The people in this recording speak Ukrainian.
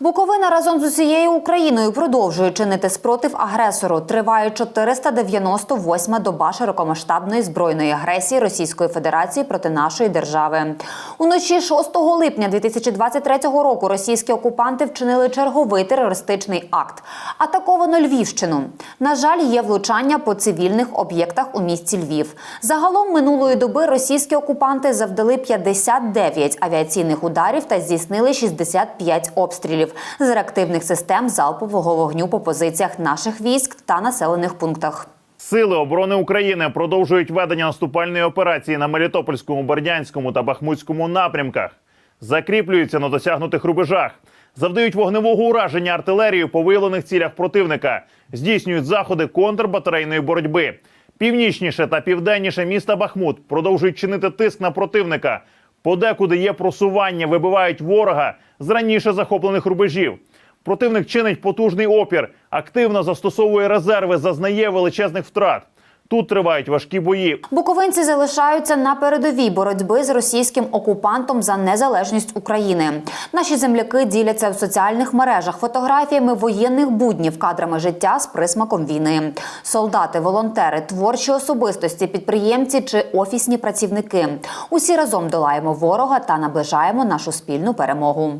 Буковина разом з усією Україною продовжує чинити спротив агресору. Триває 498-ма доба широкомасштабної збройної агресії Російської Федерації проти нашої держави. Уночі 6 липня 2023 року російські окупанти вчинили черговий терористичний акт. Атаковано Львівщину. На жаль, є влучання по цивільних об'єктах у місті Львів. Загалом минулої доби російські окупанти завдали 59 авіаційних ударів та здійснили 65 обстрілів з реактивних систем залпового вогню по позиціях наших військ та населених пунктах. Сили оборони України продовжують ведення наступальної операції на Мелітопольському, Бердянському та Бахмутському напрямках. Закріплюються на досягнутих рубежах, завдають вогневого ураження артилерією по виявлених цілях противника, здійснюють заходи контрбатарейної боротьби. Північніше та південніше міста Бахмут продовжують чинити тиск на противника. Подекуди є просування, вибивають ворога з раніше захоплених рубежів. Противник чинить потужний опір, активно застосовує резерви, зазнає величезних втрат. Тут тривають важкі бої. Буковинці залишаються на передовій боротьби з російським окупантом за незалежність України. Наші земляки діляться в соціальних мережах фотографіями воєнних буднів, кадрами життя з присмаком війни. Солдати, волонтери, творчі особистості, підприємці чи офісні працівники. Усі разом долаємо ворога та наближаємо нашу спільну перемогу.